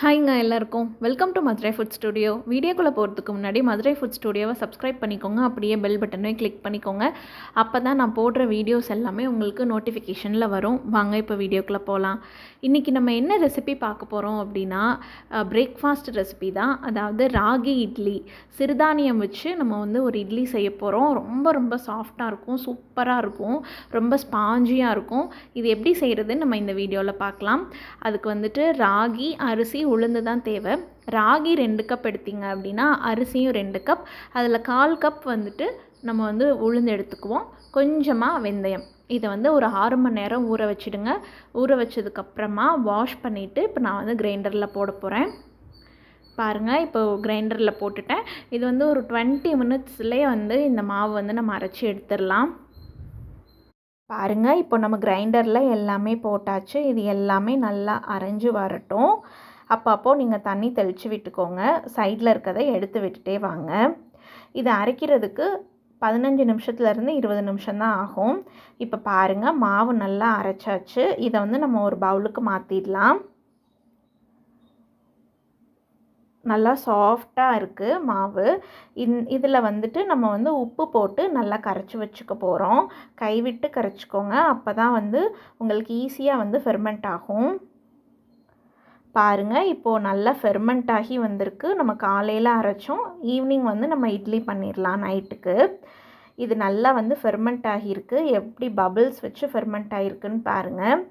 ஹாய்ங்க எல்லாருக்கும். Welcome to Madurai food studio வீடியோக்குள்ளே போகிறதுக்கு முன்னாடி மதுரை ஃபுட் ஸ்டுடியோவை சப்ஸ்கிரைப் பண்ணிக்கோங்க. அப்படியே பெல் பட்டனையும் கிளிக் பண்ணிக்கோங்க. அப்போ தான் நான் போடுற வீடியோஸ் எல்லாமே உங்களுக்கு நோட்டிஃபிகேஷனில் வரும். வாங்க இப்போ வீடியோக்குள்ளே போகலாம் இன்றைக்கி நம்ம என்ன ரெசிபி பார்க்க போகிறோம் அப்படின்னா பிரேக்ஃபாஸ்ட் ரெசிபி தான். அதாவது ராகி இட்லி. சிறுதானியம் வச்சு நம்ம வந்து ஒரு இட்லி செய்ய போகிறோம் ரொம்ப ரொம்ப சாஃப்டாக இருக்கும். சூப்பராக இருக்கும். ரொம்ப ஸ்பாஞ்சியாக இருக்கும். இது எப்படி செய்கிறதுன்னு நம்ம இந்த வீடியோவில் பார்க்கலாம். அதுக்கு வந்துட்டு ராகி அரிசி உளுந்து தான் தேவை. ராகி ரெண்டு கப் எடுத்தீங்க அப்படின்னா அரிசியும் ரெண்டு கப் அதில் கால் கப் வந்துட்டு நம்ம வந்து உளுந்து எடுத்துக்குவோம். கொஞ்சமாக வெந்தயம். இதை வந்து ஒரு ஆறு மணி நேரம் ஊற வச்சுடுங்க. ஊற வச்சதுக்கப்புறமா வாஷ் பண்ணிவிட்டு இப்போ நான் வந்து கிரைண்டரில் போட போகிறேன் பாருங்கள் இப்போ கிரைண்டரில் போட்டுட்டேன். இது வந்து ஒரு டுவெண்ட்டி மினிட்ஸ்லேயே வந்து இந்த மாவு வந்து நம்ம அரைச்சி எடுத்துடலாம். பாருங்கள் இப்போ நம்ம கிரைண்டரில் எல்லாமே போட்டாச்சு. இது எல்லாமே நல்லா அரைஞ்சு வரட்டும். அப்பப்போ நீங்கள் தண்ணி தெளித்து விட்டுக்கோங்க. சைடில் இருக்கிறத எடுத்து விட்டுட்டே வாங்க. இதை அரைக்கிறதுக்கு பதினஞ்சு நிமிஷத்துலேருந்து இருபது நிமிஷம் தான் ஆகும். இப்போ பாருங்கள் மாவு நல்லா அரைச்சாச்சு. இதை வந்து நம்ம ஒரு பவுலுக்கு மாற்றிடலாம் நல்லா சாஃப்டாக இருக்குது மாவு. இந் இதில் வந்துட்டு நம்ம வந்து உப்பு போட்டு நல்லா கரைச்சி வச்சுக்க போகிறோம். கைவிட்டு கரைச்சிக்கோங்க. அப்போ தான் வந்து உங்களுக்கு ஈஸியாக வந்து ஃபெர்மெண்ட் ஆகும். பாருங்கள் இப்போது நல்லா ஃபெர்மெண்ட் ஆகி வந்திருக்கு. நம்ம காலையில் அரைச்சோம். ஈவினிங் வந்து நம்ம இட்லி பண்ணிடலாம் நைட்டுக்கு. இது நல்லா வந்து ஃபெர்மெண்ட் ஆகியிருக்கு. எப்படி பபிள்ஸ் வச்சு ஃபெர்மெண்ட் ஆகிருக்குன்னு பாருங்கள்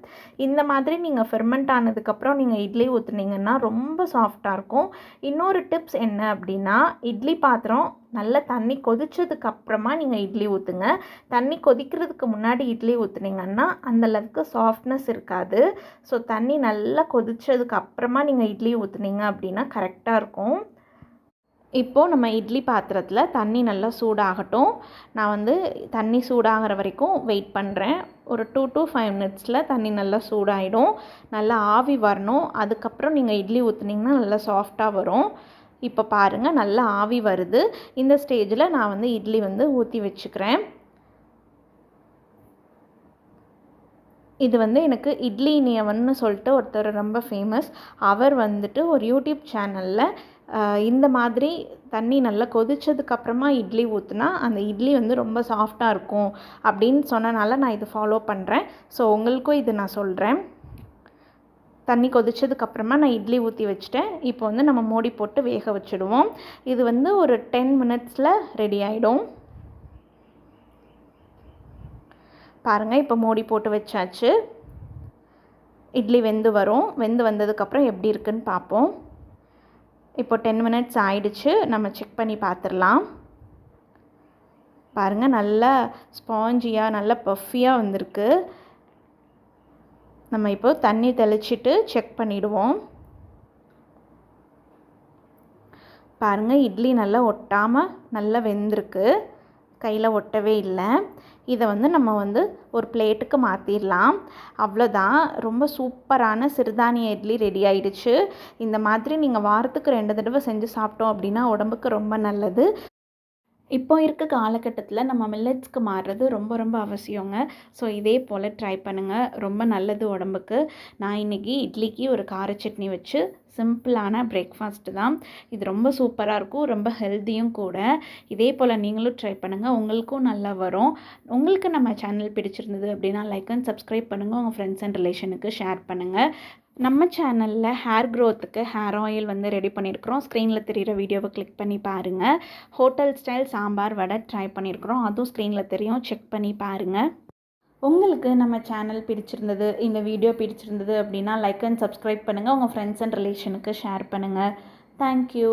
இந்த மாதிரி நீங்கள் ஃபெர்மெண்ட் ஆனதுக்கப்புறம் நீங்கள் இட்லி ஊற்றுனீங்கன்னா ரொம்ப சாஃப்டாக இருக்கும். இன்னொரு டிப்ஸ் என்ன அப்படின்னா இட்லி பாத்திரம் நல்லா தண்ணி கொதிச்சதுக்கு அப்புறமா நீங்கள் இட்லி ஊற்றுங்க தண்ணி கொதிக்கிறதுக்கு முன்னாடி இட்லி ஊற்றுனீங்கன்னா அந்தளவுக்கு சாஃப்ட்னஸ் இருக்காது. ஸோ தண்ணி நல்லா கொதிச்சதுக்கு அப்புறமா நீங்கள் இட்லி ஊற்றுனீங்க அப்படின்னா கரெக்டாக இருக்கும். இப்போது நம்ம இட்லி பாத்திரத்தில் தண்ணி நல்லா சூடாகட்டும். நான் வந்து தண்ணி சூடாகிற வரைக்கும் வெயிட் பண்ணுறேன் ஒரு டூ டு ஃபைவ் மினிட்ஸில் தண்ணி நல்லா சூடாகிடும் நல்லா ஆவி வரணும். அதுக்கப்புறம் நீங்கள் இட்லி ஊற்றுனீங்கன்னா நல்லா சாஃப்டாக வரும். இப்போ பாருங்கள் நல்லா ஆவி வருது. இந்த ஸ்டேஜில் நான் வந்து இட்லி வந்து ஊற்றி வச்சுக்கிறேன். இது வந்து எனக்கு இட்லி நியவன்னு சொல்லிட்டு ஒருத்தர் ரொம்ப ஃபேமஸ் அவர் வந்துட்டு ஒரு யூடியூப் சேனலில் இந்த மாதிரி தண்ணி நல்லா கொதிச்சதுக்கப்புறமா இட்லி ஊற்றுனா அந்த இட்லி வந்து ரொம்ப சாஃப்டாக இருக்கும் அப்படின்னு சொன்னனால நான் இது ஃபாலோ பண்ணுறேன் ஸோ உங்களுக்கும் இது நான் சொல்கிறேன் தண்ணி கொதிச்சதுக்கப்புறமா நான் இட்லி ஊற்றி வச்சுட்டேன். இப்போ வந்து நம்ம மூடி போட்டு வேக வச்சுடுவோம். இது வந்து ஒரு டென் மினிட்ஸில் ரெடி ஆகிடும் பாருங்கள் இப்போ மூடி போட்டு வச்சாச்சு. இட்லி வெந்து வரும். வெந்து வந்ததுக்கப்புறம் எப்படி இருக்குன்னு பார்ப்போம். இப்போ டென் மினிட்ஸ் ஆயிடுச்சு. நம்ம செக் பண்ணி பார்த்துடலாம். பாருங்கள் நல்லா ஸ்பாஞ்சியாக நல்லா பஃபியாக வந்திருக்கு. நம்ம இப்போ தண்ணி தெளிச்சிட்டு செக் பண்ணிவிடுவோம் பாருங்கள் இட்லி நல்லா ஒட்டாமல் நல்லா வெந்திருக்கு. கையில் ஒட்டவே இல்லை. இதை வந்து நம்ம வந்து ஒரு பிளேட்டுக்கு மாற்றிடலாம் அவ்வளோதான் ரொம்ப சூப்பரான சிறுதானிய இட்லி ரெடி ஆயிடுச்சு. இந்த மாதிரி நீங்கள் வாரத்துக்கு ரெண்டு தடவை செஞ்சு சாப்பிட்டோம் அப்படின்னா உடம்புக்கு ரொம்ப நல்லது. இப்போ இருக்க காலகட்டத்தில் நம்ம மில்லட்ஸ்க்கு மாறுறது ரொம்ப ரொம்ப அவசியங்க. ஸோ இதே போல் ட்ரை பண்ணுங்கள் ரொம்ப நல்லது உடம்புக்கு. நான் இன்றைக்கி இட்லிக்கு ஒரு கார சட்னி வச்சு சிம்பிளான பிரேக்ஃபாஸ்ட்டு தான். இது ரொம்ப சூப்பராக இருக்கும். ரொம்ப ஹெல்த்தியும் கூட. இதே போல் நீங்களும் ட்ரை பண்ணுங்கள் உங்களுக்கும் நல்லா வரும். உங்களுக்கு நம்ம சேனல் பிடிச்சிருந்தது அப்படின்னா லைக் அண்ட் சப்ஸ்கிரைப் பண்ணுங்கள் உங்கள் ஃப்ரெண்ட்ஸ் அண்ட் ரிலேஷனுக்கு ஷேர் பண்ணுங்கள் நம்ம சேனலில் ஹேர் க்ரோத்துக்கு ஹேர் ஆயில் வந்து ரெடி பண்ணியிருக்கிறோம் ஸ்க்ரீனில் தெரிகிற வீடியோவை கிளிக் பண்ணி பாருங்கள் hotel style sambar vada try பண்ணியிருக்கிறோம் அதுவும் ஸ்க்ரீனில் தெரியும். செக் பண்ணி பாருங்கள் உங்களுக்கு நம்ம சேனல் பிடிச்சிருந்தது இந்த வீடியோ பிடிச்சிருந்தது அப்படின்னா லைக் அண்ட் சப்ஸ்கிரைப் பண்ணுங்கள் உங்கள் ஃப்ரெண்ட்ஸ் அண்ட் ரிலேஷனுக்கு ஷேர் பண்ணுங்கள் தேங்க்யூ